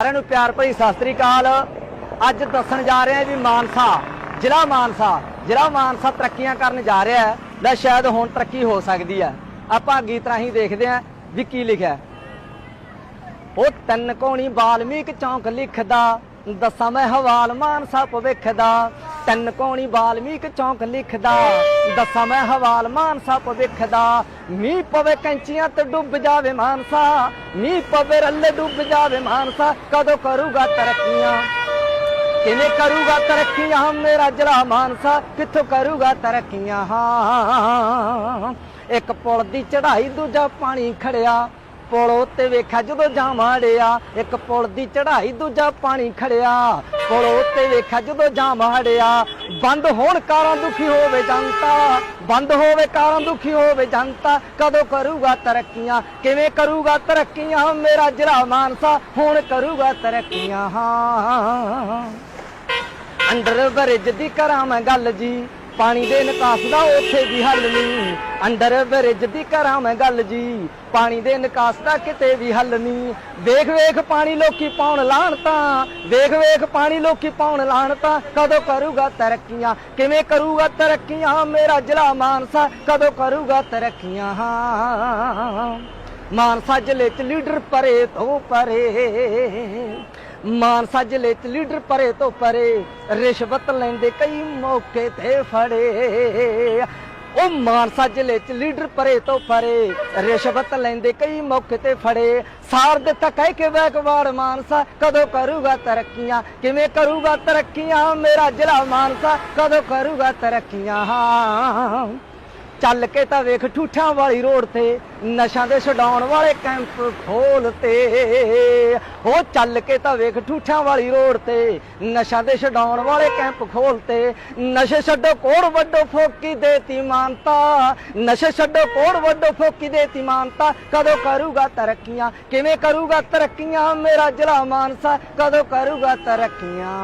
ਸਾਰਿਆਂ ਨੂੰ ਪਿਆਰ ਭਰੀ ਸਤਿ ਸ੍ਰੀ ਅਕਾਲ। ਅੱਜ ਦੱਸਣ ਜਾ ਰਹੇ ਹਾਂ ਵੀ ਮਾਨਸਾ, ਜ਼ਿਲ੍ਹਾ ਮਾਨਸਾ ਜ਼ਿਲ੍ਹਾ ਮਾਨਸਾ ਤਰੱਕੀਆਂ ਕਰਨ ਜਾ ਰਿਹਾ ਹੈ। ਲੈ ਸ਼ਾਇਦ ਹੁਣ ਤਰੱਕੀ ਹੋ ਸਕਦੀ ਹੈ। ਆਪਾਂ ਗੀਤ ਰਾਹੀਂ ਦੇਖਦੇ ਹਾਂ ਵੀ ਕੀ ਲਿਖਿਆ ਉਹ ਤਿੰਨ ਕੋਣੀ ਬਾਲਮੀਕ ਚੌਂਕ ਲਿਖਦਾ, ਦੱਸਾਂ ਮੈਂ ਹਵਾਲ ਮਾਨਸਾ ਭਵਿੱਖ ਦਾ ਤਨ ਕੋਣੀ ਬਾਲਮੀਕ ਚੌਂਕ ਲਿਖਦਾ, ਦੱਸਾਂ ਮੈਂ ਹਵਾਲ ਮਾਨਸਾ ਭਵਿੱਖਦਾ ਮੀਂਹ ਪਵੇ ਕੈਂਚੀਆਂ ਤੇ ਡੁੱਬ ਜਾਵੇ ਮਾਨਸਾ, ਮੀਂਹ ਪਵੇ ਰੱਲੇ ਡੁੱਬ ਜਾਵੇ ਮਾਨਸਾ, ਕਦੋਂ ਕਰੂਗਾ ਤਰੱਕੀਆਂ? ਕਿਵੇਂ ਕਰੂਗਾ ਤਰੱਕੀਆਂ? ਮੇਰਾ ਜ਼ਿਲ੍ਹਾ ਮਾਨਸਾ, ਕਿੱਥੋਂ ਕਰੂਗਾ ਤਰੱਕੀਆਂ? ਹਾਂ, ਇੱਕ ਪੁਲ ਦੀ ਚੜ੍ਹਾਈ ਦੂਜਾ ਪਾਣੀ ਖੜਿਆ ਪੁਲ ਤੇ ਵੇਖਿਆ, ਜਦੋਂ ਜਾਮਾੜਿਆ ਇੱਕ ਪੁਲ ਦੀ ਚੜ੍ਹਾਈ, ਦੂਜਾ ਪਾਣੀ ਖੜਿਆ। ਪੁਲ ਤੇ ਵੇਖਿਆ, ਜਦੋਂ ਜਾਮਾੜਿਆ ਬੰਦ ਹੋਣ ਕਾਰਾਂ ਦੁਖੀ ਹੋਵੇ ਜਨਤਾ, ਬੰਦ ਹੋਵੇ ਕਾਰਾਂ ਦੁਖੀ ਹੋਵੇ ਜਨਤਾ, ਕਦੋਂ ਕਰੂਗਾ ਤਰੱਕੀਆਂ, ਕਿਵੇਂ ਕਰੂਗਾ ਤਰੱਕੀਆਂ? ਮੇਰਾ ਜ਼ਿਲ੍ਹਾ ਮਾਨਸਾ, ਹੁਣ ਕਰੂਗਾ ਤਰੱਕੀਆਂ। ਹਾਂ ਅੰਡਰ ਬ੍ਰਿਜ ਦੀ ਕਰਾਂ ਮੈਂ ਗੱਲ ਜੀ। ਪਾਣੀ ਦੇ ਨਿਕਾਸ ਦਾ ਉੱਥੇ ਵੀ ਹੱਲ ਨਹੀਂ ਅੰਡਰ ਬ੍ਰਿਜ ਦੀ ਕਰਾਂ ਮੈਂ ਗੱਲ ਜੀ, ਪਾਣੀ ਦੇ ਨਿਕਾਸ ਦਾ ਕਿਤੇ ਵੀ ਹੱਲ ਨਹੀਂ ਵੇਖ ਵੇਖ ਪਾਣੀ ਲੋਕੀ ਪਾਉਣ ਲਾਣ ਤਾਂ, ਵੇਖ ਵੇਖ ਪਾਣੀ ਲੋਕੀ ਪਾਉਣ ਲਾਣ ਤਾਂ। ਕਦੋਂ ਕਰੂਗਾ ਤਰੱਕੀਆਂ? ਕਿਵੇਂ ਕਰੂਗਾ ਤਰੱਕੀਆਂ? ਮੇਰਾ ਜ਼ਿਲ੍ਹਾ ਮਾਨਸਾ ਕਦੋਂ ਕਰੂਗਾ ਤਰੱਕੀਆਂ? ਮਾਨਸਾ ਜ਼ਿਲ੍ਹੇ ਚ ਲੀਡਰ ਪਰੇ ਤੋਂ ਪਰੇ। ਮਾਨਸਾ ਜ਼ਿਲ੍ਹੇ ਚ ਲੀਡਰ ਪਰੇ ਤੋਂ ਪਰੇ ਰਿਸ਼ਵਤ ਲੈਂਦੇ ਕਈ ਮੌਕੇ ਤੇ ਫੜੇ। ਉਹ ਮਾਨਸਾ ਜ਼ਿਲ੍ਹੇ ਚ ਲੀਡਰ ਪਰੇ ਤੋਂ ਪਰੇ ਰਿਸ਼ਵਤ ਲੈਂਦੇ ਕਈ ਮੌਕੇ ਤੇ ਫੜੇ। ਸਾਰ ਦਿੱਤਾ ਕਹਿ ਕੇ ਬੈਕਵਾੜ ਮਾਨਸਾ, ਕਦੋਂ ਕਰੂਗਾ ਤਰੱਕੀਆਂ? ਕਿਵੇਂ ਕਰੂਗਾ ਤਰੱਕੀਆਂ? ਮੇਰਾ ਜ਼ਿਲ੍ਹਾ ਮਾਨਸਾ, ਕਦੋਂ ਕਰੂਗਾ ਤਰੱਕੀਆਂ? ਚੱਲ ਕੇ ਤਾਂ ਵੇਖ ਠੂਠਾਂ ਵਾਲੀ ਰੋਡ ਤੇ ਨਸ਼ਾ ਦੇ ਛਡਾਉਣ ਵਾਲੇ ਕੈਂਪ ਖੋਲਤੇ ਉਹ ਚੱਲ ਕੇ ਤਾਂ ਵੇਖ ਠੂਠਾਂ ਵਾਲੀ ਰੋਡ ਤੇ ਨਸ਼ਾ ਦੇ ਛਡਾਉਣ ਵਾਲੇ ਕੈਂਪ ਖੋਲਤੇ ਨਸ਼ੇ ਛੱਡੋ ਕੋੜ ਵੱਡੋ ਫੋਕੀ ਦੇਤੀ ਮਾਨਤਾ। ਨਸ਼ੇ ਛੱਡੋ ਕੋੜ ਵੱਡੋ ਫੋਕੀ ਦੇਤੀ ਮਾਨਤਾ। ਕਦੋਂ ਕਰੂਗਾ ਤਰੱਕੀਆਂ? ਕਿਵੇਂ ਕਰੂਗਾ ਤਰੱਕੀਆਂ? ਮੇਰਾ ਜ਼ਿਲ੍ਹਾ ਮਾਨਸਾ ਕਦੋਂ ਕਰੂਗਾ ਤਰੱਕੀਆਂ?